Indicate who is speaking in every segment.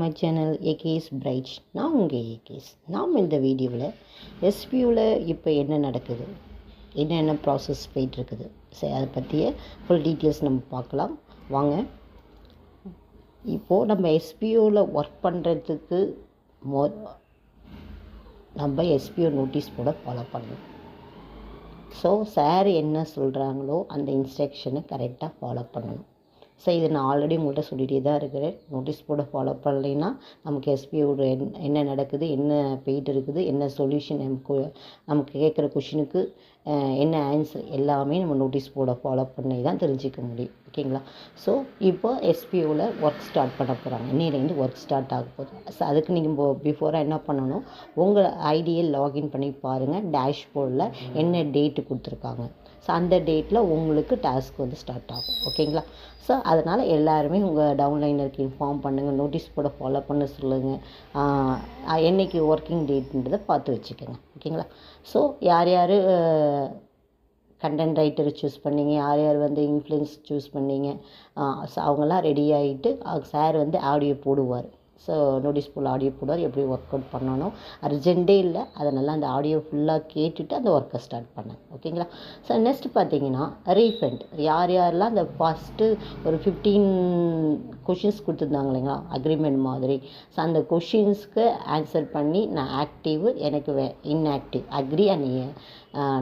Speaker 1: My channel ஏகேஸ் bright நான் உங்கள் ஏகேஸ் நாம் இந்த வீடியோவில் எஸ்பியூவில் இப்போ என்ன நடக்குது? என்னென்ன ப்ராசஸ் போயிட்டுருக்குது? சரி அதை பற்றிய ஃபுல் டீட்டெயில்ஸ் நம்ம பார்க்கலாம். வாங்க. இப்போது நம்ம எஸ்பியூவில் ஒர்க் பண்ணுறதுக்கு மோ நம்ம எஸ்பியூ நோட்டீஸ் போட ஃபாலோ பண்ணணும். ஸோ சார் என்ன சொல்கிறாங்களோ அந்த இன்ஸ்ட்ரக்ஷனை கரெக்டாக ஃபாலோ பண்ணணும். ஸோ இது நான் ஆல்ரெடி உங்கள்கிட்ட சொல்லிகிட்டே தான் இருக்கிறேன். நோட்டீஸ் போட ஃபாலோ பண்ணலைன்னா நமக்கு எஸ்பிஓட என்ன நடக்குது என்ன போயிட்டு இருக்குது என்ன சொல்யூஷன் நமக்கு நமக்கு கேட்குற கொஷினுக்கு என்ன ஆன்சர் எல்லாமே நம்ம நோட்டீஸ் போட ஃபாலோ பண்ணி தான் தெரிஞ்சிக்க முடியும். ஓகேங்களா ஸோ இப்போ எஸ்பிஓவில் ஒர்க் ஸ்டார்ட் பண்ண போகிறாங்க இன்னிலேருந்து ஒர்க் ஸ்டார்ட் ஆக போகுது. ஸோ அதுக்கு நீங்கள் பிஃபோராக என்ன பண்ணணும்? உங்கள் ஐடியை லாகின் பண்ணி பாருங்கள் டேஷ்போர்டில் என்ன டேட்டு கொடுத்துருக்காங்க. ஸோ அந்த டேட்டில் உங்களுக்கு டாஸ்க் வந்து ஸ்டார்ட் ஆகும். ஓகேங்களா ஸோ அதனால் எல்லாருமே உங்கள் டவுன்லைனருக்கு இன்ஃபார்ம் பண்ணுங்கள் நோட்டீஸ் போட ஃபாலோ பண்ண சொல்லுங்கள் என்றைக்கு ஒர்க்கிங் டேட்ன்றதை பார்த்து வச்சுக்கோங்க. ஓகேங்களா ஸோ யார் யார் கண்டென்ட் ரைட்டர் சூஸ் பண்ணீங்க? யார் யார் வந்து இன்ஃப்ளூயன்ஸ் சூஸ் பண்ணீங்க? ஸோ அவங்கெல்லாம் ரெடி ஆகிட்டு சார் வந்து ஆடியோ போடுவார். ஸோ நோட்டீஸ் போல் ஆடியோ போடுவார். எப்படி ஒர்க் அவுட் பண்ணணும் அர்ஜெண்ட்டே இல்லை. அதனால் அந்த ஆடியோ ஃபுல்லாக கேட்டுட்டு அந்த ஒர்க்கை ஸ்டார்ட் பண்ணேன் ஓகேங்களா ஸோ நெக்ஸ்ட் பார்த்தீங்கன்னா ரீஃபண்ட் யார் யாரெல்லாம் அந்த ஃபஸ்ட்டு ஒரு ஃபிஃப்டீன் கொஷின்ஸ் கொடுத்துருந்தாங்க இல்லைங்களா? அக்ரிமெண்ட் மாதிரி. ஸோ அந்த கொஷின்ஸ்க்கு ஆன்சர் பண்ணி நான் ஆக்டிவ் எனக்கு வே inactive agree and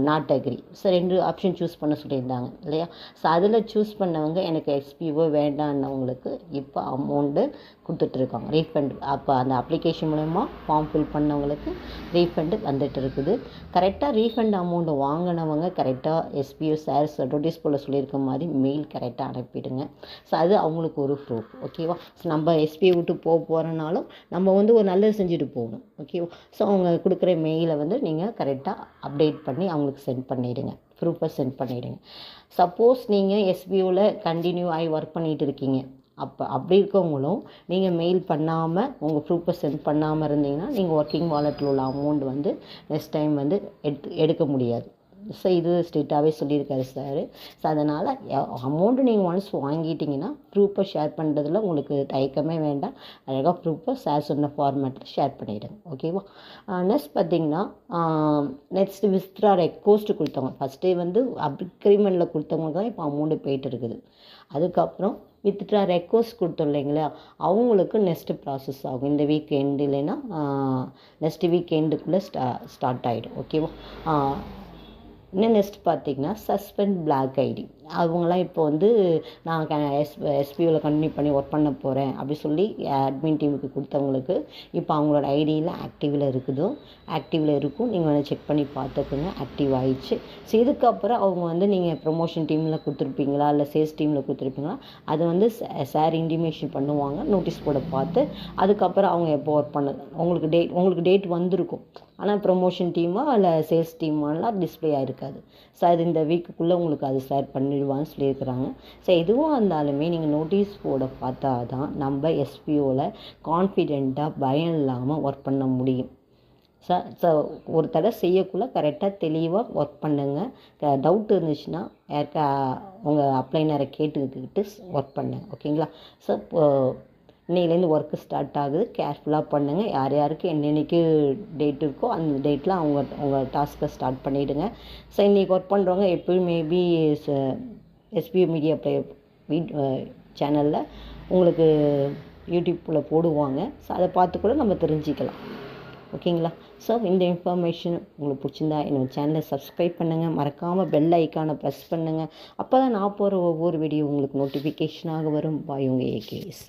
Speaker 1: not agree so ரெண்டு ஆப்ஷன் சூஸ் பண்ண சொல்லியிருந்தாங்க. இல்லையா? ஸோ அதில் சூஸ் பண்ணவங்க எனக்கு எக்ஸ்பிஓ வேண்டான்னவங்களுக்கு இப்போ அமௌண்ட்டு கொடுத்துட்ருக்காங்க. ரீஃபண்ட் அப்போ அந்த அப்ளிகேஷன் மூலயமா ஃபார்ம் ஃபில் பண்ணவங்களுக்கு ரீஃபண்டு வந்துட்டு இருக்குது கரெக்டாக ரீஃபண்ட் அமௌண்ட்டு வாங்கினவங்க கரெக்டாக எஸ்பிஓ சார்ஸ் நோட்டீஸ் போல் சொல்லியிருக்க மாதிரி மெயில் கரெக்டாக அனுப்பிடுங்க. ஸோ அது அவங்களுக்கு ஒரு ப்ரூஃப் ஓகேவா ஸோ நம்ம எஸ்பிஐ விட்டு போக போகிறனாலும் நம்ம வந்து ஒரு நல்லது செஞ்சுட்டு போகணும் ஓகேவா ஸோ அவங்க கொடுக்குற மெயிலை வந்து நீங்கள் கரெக்டாக அப்டேட் பண்ணி அவங்களுக்கு சென்ட் பண்ணிவிடுங்க ப்ரூஃபை சென்ட் பண்ணிவிடுங்க சப்போஸ் நீங்கள் எஸ்பிஓவில் கண்டினியூ ஆகி ஒர்க் பண்ணிகிட்டு இருக்கீங்க. அப்போ அப்படி இருக்கவங்களும் நீங்கள் மெயில் பண்ணாமல் உங்கள் ப்ரூஃபை சென்ட் பண்ணாமல் இருந்தீங்கன்னா நீங்கள் ஒர்க்கிங் வாலெட்டில் உள்ள அமௌண்ட் வந்து நெக்ஸ்ட் டைம் வந்து எடுத்து எடுக்க முடியாது. ஸோ இது ஸ்ட்ரிக்டாகவே சொல்லியிருக்காரு சார் ஸோ அதனால் அமௌண்ட்டு நீங்கள் ஒன்ஸ் வாங்கிட்டீங்கன்னா ப்ரூஃபை ஷேர் பண்ணுறதுல உங்களுக்கு தயக்கமே வேண்டாம். அழகாக ப்ரூஃபை சார் சொன்ன ஃபார்மேட்டில் ஷேர் பண்ணிவிடுங்க ஓகேவா நெக்ஸ்ட் பார்த்தீங்கன்னா நெக்ஸ்ட் விஸ்த்ரா ரெக்வஸ்ட்டு கொடுத்தவங்க. ஃபஸ்ட்டே வந்து அக்ரிமெண்ட்டில் கொடுத்தவங்களுக்கு தான் இப்போ அமௌண்ட்டு போயிட்டு இருக்குது. அதுக்கப்புறம் வித்ட்ரா ரெக்வஸ்ட் கொடுத்தோம் இல்லைங்களா? அவங்களுக்கு நெக்ஸ்ட்டு ப்ராசஸ் ஆகும். இந்த வீக் எண்டு இல்லைன்னா நெக்ஸ்ட் வீக் எண்டுக்குள்ளே ஸ்டா ஸ்டார்ட் ஆகிடும் ஓகேவா இன்னும் நெக்ஸ்ட் பார்த்தீங்கன்னா சஸ்பெண்ட் பிளாக் ஐடி அவங்களாம் இப்போ வந்து நான் எஸ் எஸ்பியூவில் கண்டினியூ பண்ணி ஒர்க் பண்ண போகிறேன் அப்படி சொல்லி அட்மின் டீமுக்கு கொடுத்தவங்களுக்கு இப்போ அவங்களோட ஐடியில் ஆக்டிவில் இருக்குதோ. ஆக்டிவில் இருக்கும். நீங்கள் வந்து செக் பண்ணி பார்த்துக்கோங்க. ஆக்டிவ் ஆகிடுச்சு ஸோ இதுக்கப்புறம் அவங்க வந்து நீங்கள் ப்ரொமோஷன் டீமில் கொடுத்துருப்பீங்களா? இல்லை சேல்ஸ் டீமில் கொடுத்துருப்பீங்களா? அது வந்து சார் இன்டிமேஷன் பண்ணுவாங்க. நோட்டீஸ் போட பார்த்து அதுக்கப்புறம் அவங்க எப்போ ஒர்க் பண்ண உங்களுக்கு டேட் உங்களுக்கு டேட் வந்திருக்கும். ஆனால் ப்ரொமோஷன் டீமோ இல்லை சேல்ஸ் டீமாலாம் டிஸ்பிளே ஆகிருக்காது ஸோ அது இந்த வீக்குக்குள்ளே உங்களுக்கு அது ஷேர் பண்ணிடுவான்னு சொல்லியிருக்கிறாங்க. ஸோ எதுவாக இருந்தாலுமே நீங்கள் நோட்டீஸ் போர்டை பார்த்தா தான் நம்ம எஸ்பிஓவில் கான்ஃபிடெண்ட்டாக பயம் இல்லாமல் ஒர்க் பண்ண முடியும். ஸோ ஸோ ஒரு தடவை செய்யக்குள்ளே கரெக்டாக தெளிவாக ஒர்க் பண்ணுங்கள் டவுட் இருந்துச்சுன்னா யாருக்கா உங்கள் அப்ளைனரை கேட்டுக்கிட்டு ஒர்க் பண்ணுங்க. ஓகேங்களா ஸோ இன்னையிலேருந்து ஒர்க்கு ஸ்டார்ட் ஆகுது. கேர்ஃபுல்லாக பண்ணுங்கள் யார் யாருக்கு என்னென்னைக்கு டேட் இருக்கோ அந்த டேட்டில் அவங்க உங்கள் டாஸ்க்கை ஸ்டார்ட் பண்ணிவிடுங்க ஸோ இன்றைக்கி ஒர்க் பண்ணுறவங்க எப்பயும் மேபி எஸ்பிஓ மீடியா ப்ளே வீட் சேனலில் உங்களுக்கு யூடியூப்பில் போடுவாங்க. ஸோ அதை பார்த்து கூட நம்ம தெரிஞ்சிக்கலாம். ஓகேங்களா ஸோ இந்த இன்ஃபர்மேஷன் உங்களுக்கு பிடிச்சிருந்தா என்னோட சேனலை சப்ஸ்கிரைப் பண்ணுங்கள் மறக்காமல் பெல் ஐக்கானை ப்ரெஸ் பண்ணுங்கள் அப்போ தான் நான் போகிற ஒவ்வொரு வீடியோ உங்களுக்கு நோட்டிஃபிகேஷனாக வரும். பாய் உங்கள் ஏகேஎஸ்